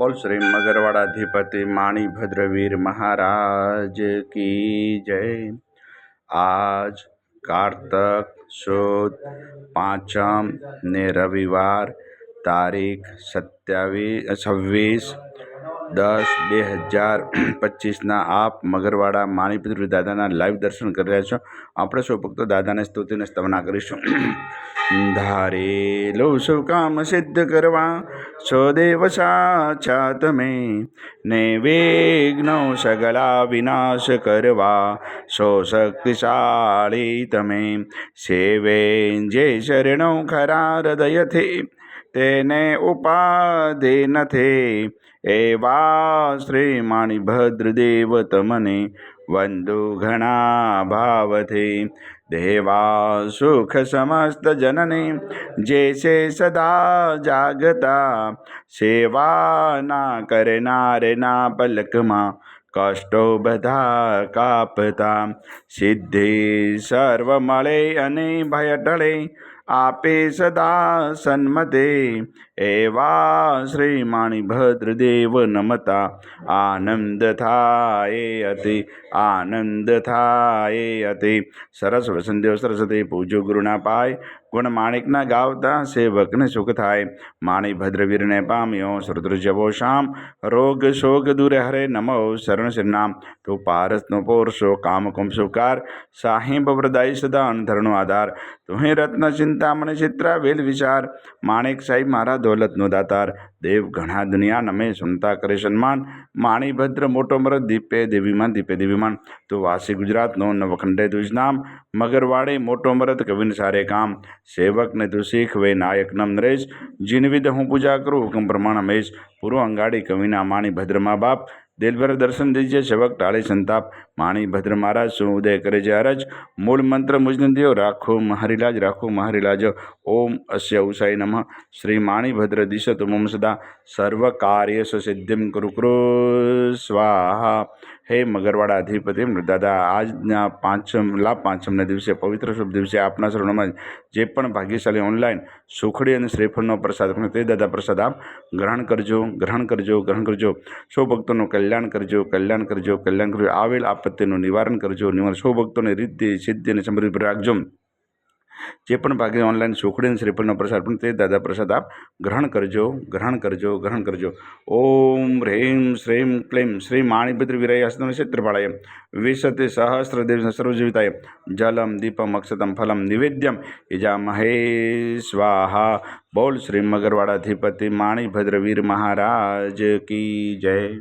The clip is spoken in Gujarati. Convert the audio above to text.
બોલ શ્રી મગરવાડાધિપતિ માણીભદ્રવીર મહારાજ કી જય. આજ કારતક સુદ પાંચમ ને રવિવાર તારીખ સત્યાવીસ છવ્વીસ દસ બે હજાર પચીસના આપ મગરવાડા માણીપુર દાદાના લાઈવ દર્શન કરી રહ્યા છો. આપણે સૌ ભક્તો દાદાને સ્તુતિને સ્તવના કરીશું. ધારેલું શુભ કામ સિદ્ધ કરવા સ્વદેવ દેવ સાચા તમે ને વેગ્નો સગલા વિનાશ કરવા, સો શક્તિશાળી તમે સેવે જે શરણો ખરા હૃદયથી. તેને ઉપાધિ નથી એવા શ્રી માણીભદ્રદેવ તમને વંદુ ઘણા ભાવથી દેવા સુખ સમસ્ત જનને છે સદા જાગતા સેવાના કરનારના પલકમાં, કષ્ટો બધા કાપતા, સિદ્ધિ સર્વ મળે અને ભય ટળે, આપે સદા સન્મતે, એવા શ્રી માણીભદ્રદેવ નમતા, આનંદ થાય અતિ, આનંદ થાય અતિ. સરસ વસંતદેવ સરસ્વતી પૂજો ગુરુના પાય ગુણ માણિકના ગાવતા સેવકને સુખ થાય. માણી ભદ્રવીરને પામ્યો શ્રુદ્રજવો શામ. રોગ શોક દૂર હરે નમો શરણ શ્રીનામ. તો પારસનો પોરશો કામ કુમ સુકાર. સાહિબ પ્રદાય સદા અંધરનો આધાર. તુહે રત્ન ચિંતામણ ચિત્રા વેલ વિચાર. માણેક સાહેબ મારા દોલતનો દાતાર. દેવ ઘણા દુનિયા નમે સુનતા કરે સન્માન. માણીભદ્ર મોટો મરદ, દીપે દેવીમાન દીપે દેવીમાન. તો વાસી ગુજરાતનો નવખંડે તુજ મગરવાડે મોટો મરદ, કવિન સારે કામ. સેવકને તું શીખવે નાયક નમ નરેશ જીનવિદ હું પૂજા કરું, હુકમ પ્રમાણ હમેશ પૂર્વ અંગાડી કવિના માણી ભદ્રમા બાપ. દિલભર દર્શન દીજે, સેવક ટાળે સંતાપ. માણી ભદ્ર મહારાજ, શું ઉદય કરે છે હરજ મૂળ મંત્ર મુજન દિયો, રાખો મહારીલાજ રાખો મહારીલાજ. ઓમ અસ્ય ઉષાય નમઃ. શ્રી માણીભદ્ર દિશત મમ સદા. સર્વ કાર્ય સિદ્ધિમ કુરુ કુરુ. સ્વાહા. હે મગરવાડા અધિપતિ દાદા આજના પાંચમ લાભ પાંચમના દિવસે, પવિત્ર શુભ દિવસે આપના શરણોમાં જે. પણ ભાગ્યશાળી ઓનલાઈન સુખડી અને શ્રીફળનો પ્રસાદ તે દાદા પ્રસાદ આપ ગ્રહણ કરજો ગ્રહણ કરજો ગ્રહણ કરજો. સૌ ભક્તોનું કલ્યાણ કરજો કલ્યાણ કરજો કલ્યાણ કરજો. આવેલ આપત્તિનું નિવારણ કરજો, નિવારણ સૌ ભક્તોને રીતિ, સિદ્ધિ અને સમૃદ્ધિ રાખજો. જે પણ ભાગે ઓનલાઈન સુખડી અને શ્રીફળનો પ્રસાદ પણ તે દાદા પ્રસાદ આપ ગ્રહણ કરજો ગ્રહણ કરજો ગ્રહણ કરજો. ઓમ હ્રેમ શ્રેમ ક્લેમ શ્રી માણિભદ્ર વિરાય હસ્તમ વિશતે સહસ્ર દેવ સર્વજીવિતાય. જલમ, દીપમ, અક્ષતમ, ફલમ, નિવેદ્યમ. ઇજા મહે સ્વાહા. બોલ શ્રી મગરવાડાધિપતિ માણીભદ્ર વીર મહારાજ કી જય.